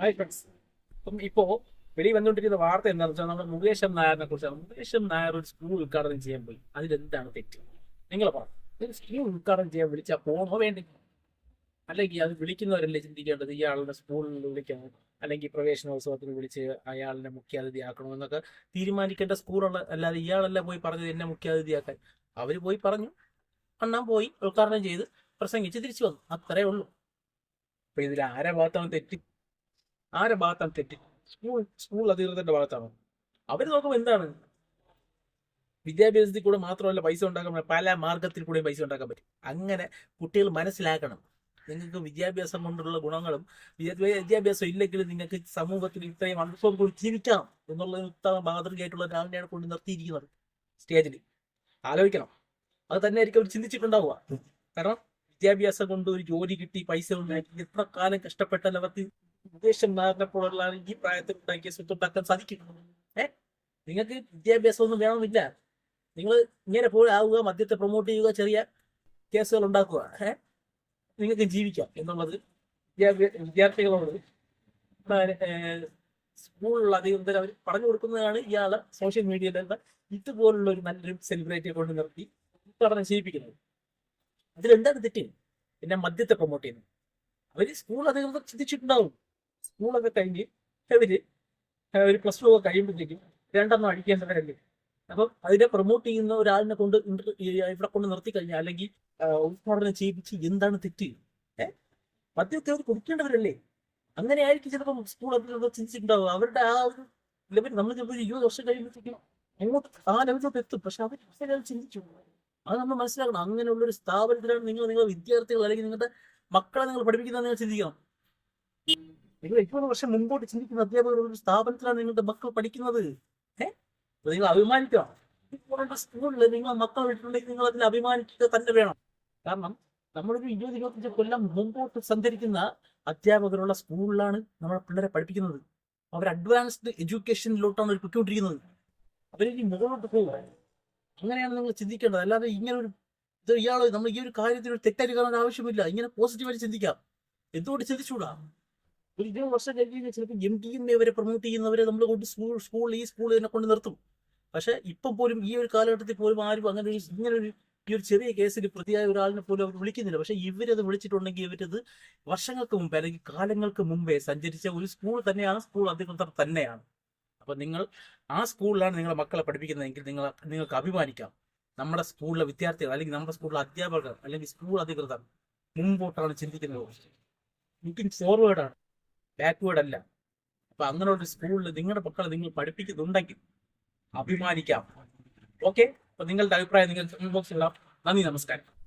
Hi friends അപ്പം ഇപ്പോ വെളി വന്നുകൊണ്ടിരിക്കുന്ന വാർത്ത എന്താണെന്ന് വെച്ചാൽ നമ്മുടെ മുകേഷ് എം നായറിനെ കുറിച്ചാണ്. മുകേഷ് എം നായർ ഒരു സ്കൂൾ ഉദ്ഘാടനം ചെയ്യാൻ പോയി. അതിലെന്താണ് തെറ്റ്? നിങ്ങൾ പറഞ്ഞു ഒരു സ്കൂൾ ഉദ്ഘാടനം ചെയ്യാൻ വിളിച്ചാൽ പോകണോ വേണ്ടി? അല്ലെങ്കിൽ അത് വിളിക്കുന്നവരല്ലേ ചിന്തിക്കേണ്ടത്? ഇയാളുടെ സ്കൂളിൽ വിളിക്കണം. അല്ലെങ്കിൽ പ്രവേശനോത്സവത്തിന് വിളിച്ച് അയാളിനെ മുഖ്യാതിഥിയാക്കണോ എന്നൊക്കെ തീരുമാനിക്കേണ്ട സ്കൂളുള്ള അല്ലാതെ ഇയാളല്ല പോയി പറഞ്ഞത് എന്നെ മുഖ്യാതിഥിയാക്കാൻ? അവർ പോയി പറഞ്ഞു. അണ്ണാൻ പോയി ഉദ്ഘാടനം ചെയ്ത് പ്രസംഗിച്ച് തിരിച്ചു വന്നു. അത്രേ ഉള്ളൂ. അപ്പൊ ഇതിൽ ആരെ ഭാഗത്താണ് തെറ്റ്? ആരെ ഭാഗത്താണ് തെറ്റ്? സ്കൂൾ സ്കൂൾ അധികൃതരുടെ ഭാഗത്താണ്? അവർ നോക്കുമ്പോൾ എന്താണ്? വിദ്യാഭ്യാസത്തിൽ കൂടെ മാത്രമല്ല പൈസ ഉണ്ടാക്കാൻ പല മാർഗത്തിൽ കൂടെയും പൈസ ഉണ്ടാക്കാൻ പറ്റും. അങ്ങനെ കുട്ടികൾ മനസ്സിലാക്കണം. നിങ്ങൾക്ക് വിദ്യാഭ്യാസം കൊണ്ടുള്ള ഗുണങ്ങളും വിദ്യാഭ്യാ- വിദ്യാഭ്യാസം ഇല്ലെങ്കിലും നിങ്ങൾക്ക് സമൂഹത്തിൽ ഇത്രയും അനുഭവം കൊണ്ട് ജീവിക്കാം എന്നുള്ള ഉത്തമ മാതൃകയായിട്ടുള്ള ഒരാളിനെയാണ് കൊണ്ട് നിർത്തിയിരിക്കുന്നത് സ്റ്റേജിൽ ആലോചിക്കണം. അത് തന്നെ ആയിരിക്കും അവർ ചിന്തിച്ചിട്ടുണ്ടാവുക. കാരണം വിദ്യാഭ്യാസം കൊണ്ട് ഒരു ജോലി കിട്ടി പൈസ ഉണ്ടാക്കി എത്ര കാലം കഷ്ടപ്പെട്ടാൽ അവർക്ക് ഉദ്ദേശം മാറിനപ്പോഴുള്ള ഈ പ്രായത്തിൽ ഉണ്ടാക്കിയ സ്വത്ത് ഉണ്ടാക്കാൻ സാധിക്കും ഏ? നിങ്ങൾക്ക് വിദ്യാഭ്യാസം ഒന്നും വേണമെന്നില്ല. നിങ്ങൾ ഇങ്ങനെ പോയി ആവുക മദ്യത്തെ പ്രൊമോട്ട് ചെയ്യുക ചെറിയ കേസുകൾ ഉണ്ടാക്കുക. ഏ? നിങ്ങൾക്ക് ജീവിക്കാം എന്നുള്ളത് വിദ്യാർത്ഥികളോട് സ്കൂളിൽ അധികൃതർ അവർ പറഞ്ഞു കൊടുക്കുന്നതാണ് ഇയാളെ സോഷ്യൽ മീഡിയയിലുള്ള ഇതുപോലുള്ള ഒരു നല്ലൊരു സെലിബ്രിറ്റിയെ കൊണ്ട് നിർത്തി. ഉദ്ഘാടനം ചെയ്യിപ്പിക്കുന്നത് അതിലെന്താണ് തെറ്റ്? പിന്നെ മദ്യത്തെ പ്രൊമോട്ട് ചെയ്യുന്നു. അവർ സ്കൂൾ അധികൃതർ ചിന്തിച്ചിട്ടുണ്ടാവും സ്കൂളൊക്കെ കഴിഞ്ഞ് അവർ ഒരു പ്ലസ് ടു ഒക്കെ കഴിയുമ്പോഴത്തേക്കും രണ്ടെണ്ണം അടിക്കേണ്ടവരല്ലേ അപ്പം അതിനെ പ്രൊമോട്ട് ചെയ്യുന്ന ഒരാളിനെ കൊണ്ട് ഇവിടെ കൊണ്ട് നിർത്തി കഴിഞ്ഞാൽ അല്ലെങ്കിൽ ഉദ്ഘാടനം ചെയ്യിപ്പിച്ച് എന്താണ് തെറ്റ്? ഏഹ് മദ്യത്തെ അവർ കുടിക്കേണ്ടവരല്ലേ? അങ്ങനെ ആയിരിക്കും ചിലപ്പോൾ സ്കൂൾ അധികൃതർ ചിന്തിച്ചിട്ടുണ്ടാവും അവരുടെ ആ ഒരു ലെവൽ നമ്മൾ ചിലപ്പോൾ ഇരുപത് വർഷം കഴിയുമ്പോഴത്തേക്കും അങ്ങോട്ട് ആ ലെവലിലോട്ട് എത്തും. പക്ഷെ അവർ ചിന്തിച്ചു. അത് നമ്മൾ മനസ്സിലാക്കണം. അങ്ങനെയുള്ള ഒരു സ്ഥാപനത്തിലാണ് നിങ്ങൾ നിങ്ങളുടെ വിദ്യാർത്ഥികൾ അല്ലെങ്കിൽ നിങ്ങളുടെ മക്കളെ നിങ്ങൾ പഠിപ്പിക്കുന്നത് നിങ്ങൾ ചിന്തിക്കണം. നിങ്ങൾ എഴുപത് വർഷം മുമ്പോട്ട് ചിന്തിക്കുന്ന അധ്യാപകർ ഒരു സ്ഥാപനത്തിലാണ് നിങ്ങളുടെ മക്കൾ പഠിക്കുന്നത്. ഏഹ് നിങ്ങൾ അഭിമാനിക്കണം സ്കൂളിൽ സ്കൂളിൽ നിങ്ങൾ മക്കൾ വിട്ടിട്ടുണ്ടെങ്കിൽ നിങ്ങൾ അതിൽ അഭിമാനിക്കുക തന്നെ വേണം. കാരണം നമ്മളൊരു ഇരുപത് ഇരുപത്തഞ്ച് കൊല്ലം മുമ്പോട്ട് സഞ്ചരിക്കുന്ന അധ്യാപകരുള്ള സ്കൂളിലാണ് നമ്മളെ പിള്ളേരെ പഠിപ്പിക്കുന്നത്. അവർ അഡ്വാൻസ്ഡ് എഡ്യൂക്കേഷനിലോട്ടാണ് പൊയ്ക്കൊണ്ടിരിക്കുന്നത്. അവരെനിക്ക് മുകളിലോട്ട് പോകുക അങ്ങനെയാണ് നിങ്ങൾ ചിന്തിക്കേണ്ടത്. അല്ലാതെ ഇങ്ങനെ ഒരു ഇത് ഇയാൾ നമ്മൾ ഈ ഒരു കാര്യത്തിൽ ഒരു തെറ്റായി കാണാൻ ആവശ്യമില്ല. ഇങ്ങനെ പോസിറ്റീവായിട്ട് ചിന്തിക്കാം. എന്തുകൊണ്ട് ചിന്തിച്ചൂടാ ഒരു ഇരുപത് വർഷം കഴിഞ്ഞ് ചിലപ്പോൾ എം ഡി എം എ വരെ പ്രൊമോട്ട് ചെയ്യുന്നവരെ നമ്മൾ കൊണ്ട് സ്കൂൾ സ്കൂൾ ഈ സ്കൂൾ തന്നെ കൊണ്ട് നിർത്തും. പക്ഷെ ഇപ്പം പോലും ഈ ഒരു കാലഘട്ടത്തിൽ പോലും ആരും അങ്ങനെ ഒരു ഇങ്ങനെ ഒരു ഈ ഒരു ചെറിയ കേസിൽ പ്രതിയായ ഒരാളിനെ പോലും അവർ വിളിക്കുന്നില്ല. പക്ഷെ ഇവരത് വിളിച്ചിട്ടുണ്ടെങ്കിൽ ഇവരത് വർഷങ്ങൾക്ക് മുമ്പേ അല്ലെങ്കിൽ കാലങ്ങൾക്ക് മുമ്പേ സഞ്ചരിച്ച ഒരു സ്കൂൾ തന്നെയാണ് സ്കൂൾ അധികൃതർ തന്നെയാണ്. അപ്പൊ നിങ്ങൾ ആ സ്കൂളിലാണ് നിങ്ങളുടെ മക്കളെ പഠിപ്പിക്കുന്നതെങ്കിൽ നിങ്ങൾ നിങ്ങൾക്ക് അഭിമാനിക്കാം. നമ്മുടെ സ്കൂളിലെ വിദ്യാർത്ഥികൾ അല്ലെങ്കിൽ നമ്മുടെ സ്കൂളിലെ അധ്യാപകർ അല്ലെങ്കിൽ സ്കൂൾ അധികൃതർ മുമ്പോട്ടാണ് ചിന്തിക്കുന്നത്. ലുക്കിംഗ് ഫോർവേഡ് ആണ്. ബാക്ക്വേർഡ് അല്ല. അപ്പൊ അങ്ങനെ ഒരു സ്കൂളിൽ നിങ്ങളുടെ മക്കളെ നിങ്ങൾ പഠിപ്പിക്കുന്നുണ്ടെങ്കിൽ അഭിമാനിക്കാം. ഓക്കെ അപ്പൊ നിങ്ങളുടെ അഭിപ്രായം നിങ്ങൾ ഇൻബോക്സിൽ ഇടാം. നന്ദി നമസ്കാരം.